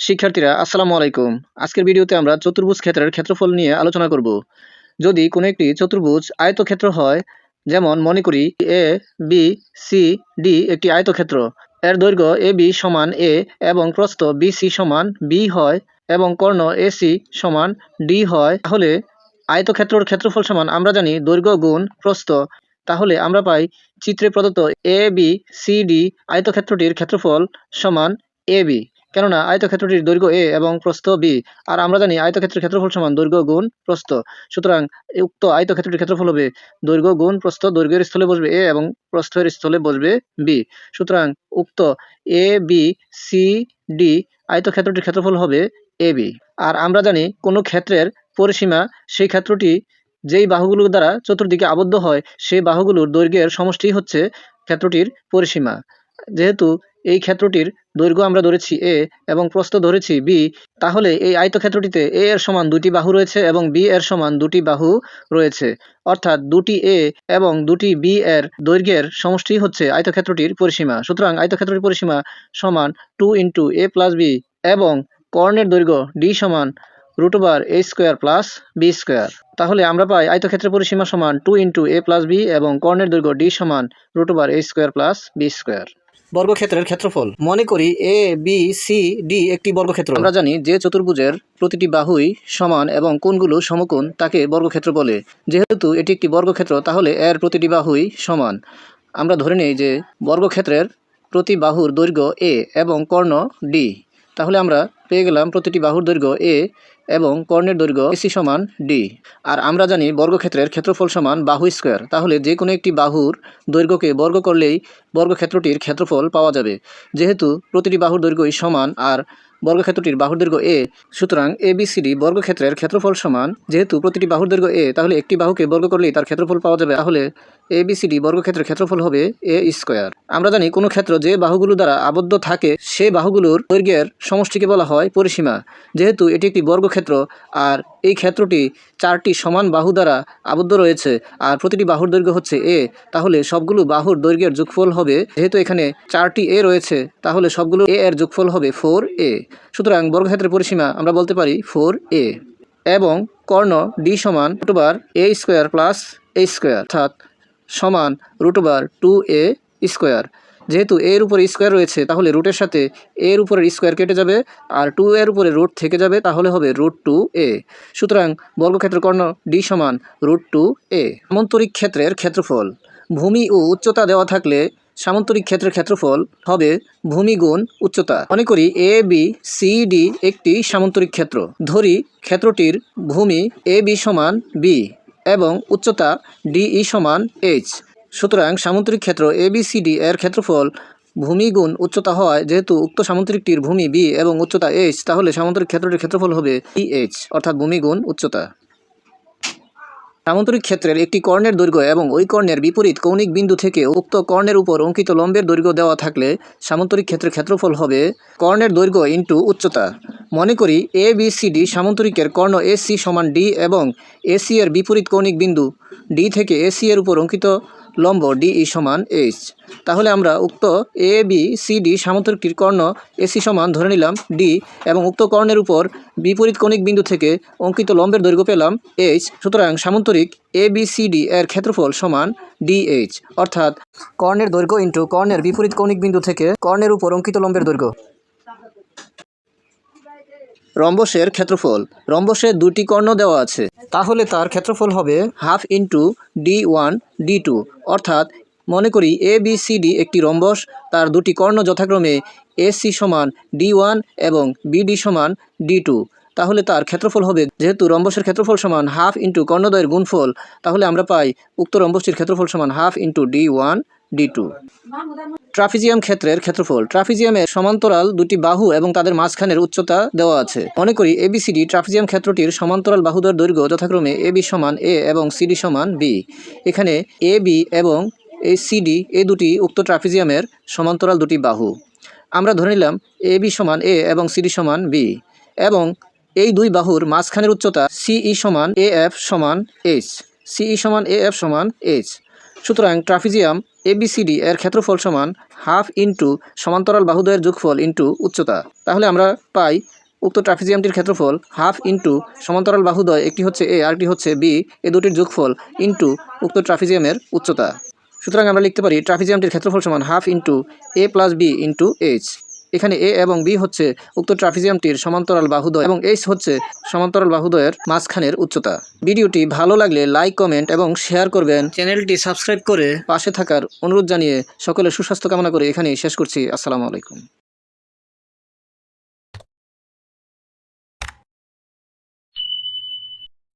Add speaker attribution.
Speaker 1: শিক্ষার্থীরা, আসসালামু আলাইকুম। আজকের ভিডিওতে আমরা চতুর্ভুজ ক্ষেত্রের ক্ষেত্রফল নিয়ে আলোচনা করব। যদি কোনো একটি চতুর্ভুজ আয়তক্ষেত্র হয়, যেমন মনে করি এ বি সি ডি একটি আয়তক্ষেত্র, এর দৈর্ঘ্য এ বি সমান এ এবং প্রস্থ বি সি সমান বি হয় এবং কর্ণ এ সি সমান ডি হয়, তাহলে আয়তক্ষেত্রর ক্ষেত্রফল সমান আমরা জানি দৈর্ঘ্য গুণ প্রস্থ। তাহলে আমরা পাই চিত্রে প্রদত্ত এ বি সি ডি আয়তক্ষেত্রটির ক্ষেত্রফল সমান এ বি কেননা আয়তক্ষেত্রটির দৈর্ঘ্য এ এবং প্রস্থ বি আর আমরা জানি আয়তক্ষেত্রের ক্ষেত্রফল সমান দৈর্ঘ্য গুণ প্রস্থ। সুতরাং উক্ত আয়তক্ষেত্রটির ক্ষেত্রফল হবে দৈর্ঘ্য গুণ প্রস্থ, দৈর্ঘ্যের স্থলে বসবে এ এবং প্রস্থের স্থলে বসবে বি সুতরাং উক্ত এ বি সি ডি আয়তক্ষেত্রটির ক্ষেত্রফল হবে এ বি আর আমরা জানি কোনো ক্ষেত্রের পরিসীমা সেই ক্ষেত্রটি যেই বাহুগুলোর দ্বারা চতুর্দিকে আবদ্ধ হয়, সেই বাহুগুলোর দৈর্ঘ্যের সমষ্টি হচ্ছে ক্ষেত্রটির পরিসীমা। যেহেতু এই ক্ষেত্রটির দৈর্ঘ্য আমরা ধরেছি এ এবং প্রস্থ ধরেছি বি তাহলে এই আয়তক্ষেত্রটিতে এ এর সমান দুটি বাহু রয়েছে এবং বি এর সমান দুটি বাহু রয়েছে। অর্থাৎ দুটি এ এবং দুটি বি এর দৈর্ঘ্যের সমষ্টি হচ্ছে আয়তক্ষেত্রটির পরিসীমা। সুতরাং আয়তক্ষেত্রটির পরিসীমা সমান two into A plus B এবং কর্ণের দৈর্ঘ্য ডি সমান root over A square plus B square তাহলে আমরা পাই আয়তক্ষেত্রের পরিসীমা সমান two into A plus B এবং কর্ণের দৈর্ঘ্য ডি সমান root over A square plus B square বর্গক্ষেত্রের ক্ষেত্রফল। মনে করি এ বি সি ডি একটি বর্গক্ষেত্র। আমরা জানি যে চতুর্ভুজের প্রতিটি বাহুই সমান এবং কোনগুলো সমকোণ তাকে বর্গক্ষেত্র বলে। যেহেতু এটি একটি বর্গক্ষেত্র, তাহলে এর প্রতিটি বাহুই সমান। আমরা ধরে নিই যে বর্গক্ষেত্রের প্রতি বাহুর দৈর্ঘ্য এ এবং কর্ণ ডি তাহলে আমরা পেয়ে গেলাম প্রতিটি বাহুর দৈর্ঘ্য এ এবং কর্ণের দৈর্ঘ্য এসি সমান ডি আর আমরা জানি বর্গক্ষেত্রের ক্ষেত্রফল সমান বাহু স্কোয়ার। তাহলে যে কোনো একটি বাহুর দৈর্ঘ্যকে বর্গ করলেই বর্গক্ষেত্রটির ক্ষেত্রফল পাওয়া যাবে। যেহেতু প্রতিটি বাহুর দৈর্ঘ্যই সমান আর বর্গক্ষেত্রটির বাহুর দৈর্ঘ্য এ। সুতরাং এ, বি, সি, ডি বর্গক্ষেত্রের ক্ষেত্রফল সমান। যেহেতু প্রতিটি বাহুর দৈর্ঘ্য এ, তাহলে একটি বাহুকে বর্গ করলেই তার ক্ষেত্রফল পাওয়া যাবে। তাহলে এ, বি, সি, ডি বর্গক্ষেত্রের ক্ষেত্রফল হবে এ স্কোয়ার। আমরা জানি কোনো ক্ষেত্র যে বাহুগুলো দ্বারা আবদ্ধ থাকে, সে বাহুগুলোর দৈর্ঘ্যের সমষ্টিকে বলা হয় পরিসীমা। যেহেতু এটি একটি বর্গক্ষেত্র, আর এই ক্ষেত্রটি চারটি সমান বাহু দ্বারা আবদ্ধ রয়েছে আর প্রতিটি বাহুর দৈর্ঘ্য হচ্ছে এ, তাহলে সবগুলো বাহুর দৈর্ঘ্যের যোগফল হবে, যেহেতু এখানে চারটি এ রয়েছে, তাহলে সবগুলো এ এর যোগফল হবে ফোর এ। সুতরাং বর্গক্ষেত্রের পরিসীমা আমরা বলতে পারি ফোর এ। এবং কর্ণ ডি সমান root over A square plus A square অর্থাৎ সমান রুটবার টু এ স্কোয়ার যেহেতু এর উপরে স্কোয়ার রয়েছে, তাহলে রুটের সাথে এর উপরে স্কোয়ার কেটে যাবে আর টু এর উপরে রুট থেকে যাবে, তাহলে হবে রুট টু এ সুতরাং বর্গক্ষেত্র কর্ণ ডি সমান রুট টু এ সামন্তরিক ক্ষেত্রের ক্ষেত্রফল। ভূমি ও উচ্চতা দেওয়া থাকলে সামন্তরিক ক্ষেত্রের ক্ষেত্রফল হবে ভূমি গুণ উচ্চতা। মনে করি এ বি সি ডি একটি সামন্তরিক ক্ষেত্র। ধরি ক্ষেত্রটির ভূমি এ বি সমান বি এবং উচ্চতা ডিই সমান এইচ সুতরাং সামুদ্রিক ক্ষেত্র এবিসিডি এর ক্ষেত্রফল ভূমি গুণ উচ্চতা হওয়ায় যেহেতু উক্ত সামুদ্রিকটির ভূমি বি এবং উচ্চতা এইচ তাহলে সামুদ্রিক ক্ষেত্রটির ক্ষেত্রফল হবে এইচ অর্থাৎ ভূমি গুণ উচ্চতা। সামুদ্রিক ক্ষেত্রের একটি কর্ণের দৈর্ঘ্য এবং ওই কর্ণের বিপরীত কৌণিক বিন্দু থেকে উক্ত কর্ণের উপর অঙ্কিত লম্বের দৈর্ঘ্য দেওয়া থাকলে সামন্তরিক ক্ষেত্রের ক্ষেত্রফল হবে কর্ণের দৈর্ঘ্য ইন্টু উচ্চতা। মনে করি এ বি সি ডি সামন্তরিকের কর্ণ এ সি সমান ডি এবং এসি এর বিপরীত কৌণিক বিন্দু ডি থেকে এসি এর উপর অঙ্কিত লম্ব ডিই সমান এইচ। তাহলে আমরা উক্ত এ, বি, সি, ডি সামন্তরিকটির কর্ণ এসি সমান ধরে নিলাম ডি এবং উক্ত কর্ণের উপর বিপরীত কণিক বিন্দু থেকে অঙ্কিত লম্বের দৈর্ঘ্য পেলাম এইচ, সুতরাং সামন্তরিক এ, বি, সি, ডি এর ক্ষেত্রফল সমান ডিএইচ অর্থাৎ কর্ণের দৈর্ঘ্য ইন্টু কর্ণের বিপরীত কণিক বিন্দু থেকে কর্ণের উপর অঙ্কিত লম্বের দৈর্ঘ্য। রম্বসের ক্ষেত্রফল। রম্বসে দুটি কর্ণ দেওয়া আছে। তাহলে তার ক্ষেত্রফল হবে half into d one d two. অর্থাৎ মনে করি এ, বি, সি, ডি একটি রম্বস, তার দুটি কর্ণ যথাক্রমে এ, সি সমান ডি ওয়ান এবং বিডি সমান ডি টু। তাহলে তার ক্ষেত্রফল হবে, যেহেতু রম্বসের ক্ষেত্রফল সমান হাফ ইন্টু কর্ণদ্বয়ের গুণফল, তাহলে আমরা পাই উক্ত রম্বসটির ক্ষেত্রফল সমান half into D one D two. Trapezium ক্ষেত্রের ক্ষেত্রফল। ট্রাফিজিয়ামের সমান্তরাল দুটি বাহু এবং তাদের মাঝখানের উচ্চতা দেওয়া আছে। মনে করি এবিসিডি ট্রাফিজিয়াম ক্ষেত্রটির সমান্তরাল বাহুদের দৈর্ঘ্য যথাক্রমে এ বি সমান এ এবং সিডি সমান বি। এখানে এ বি এবং এই সিডি এই দুটি উক্ত ট্রাফিজিয়ামের সমান্তরাল দুটি বাহু। আমরা ধরে নিলাম এ বি সমান এ এবং সিডি সমান বি এবং এই দুই বাহুর মাঝখানের উচ্চতা সিই সমান এ এফ সমান এইচ। সিই সমান এ এফ সমান এইচ। সুতরাং ট্রাফিজিয়াম এবিসিডি এর ক্ষেত্রফল সমান হাফ ইন্টু সমান্তরাল বাহুদ্বয়ের যোগফল ইন্টু উচ্চতা। তাহলে আমরা পাই উক্ত ট্রাফিজিয়ামটির ক্ষেত্রফল হাফ ইন্টু সমান্তরাল বাহুদয় একটি হচ্ছে এ আরটি হচ্ছে বি, এ দুটির যোগফল ইন্টু উক্ত ট্রাফিজিয়ামের উচ্চতা। সুতরাং আমরা লিখতে পারি ট্রাফিজিয়ামটির ক্ষেত্রফল সমান half into A plus B into H. এখানে এ এবং বি হচ্ছে উক্ত ট্রাফিজিয়ামটির সমান্তরাল বাহুদয় এবং এইচ হচ্ছে সমান্তরাল বাহুদয়ের মাঝখানের উচ্চতা। ভিডিওটি ভালো লাগলে লাইক কমেন্ট এবং শেয়ার করবেন। চ্যানেলটি সাবস্ক্রাইব করে পাশে থাকার অনুরোধ জানিয়ে সকলে সুস্বাস্থ্য কামনা করে এখানেই শেষ করছি। আসসালামু আলাইকুম।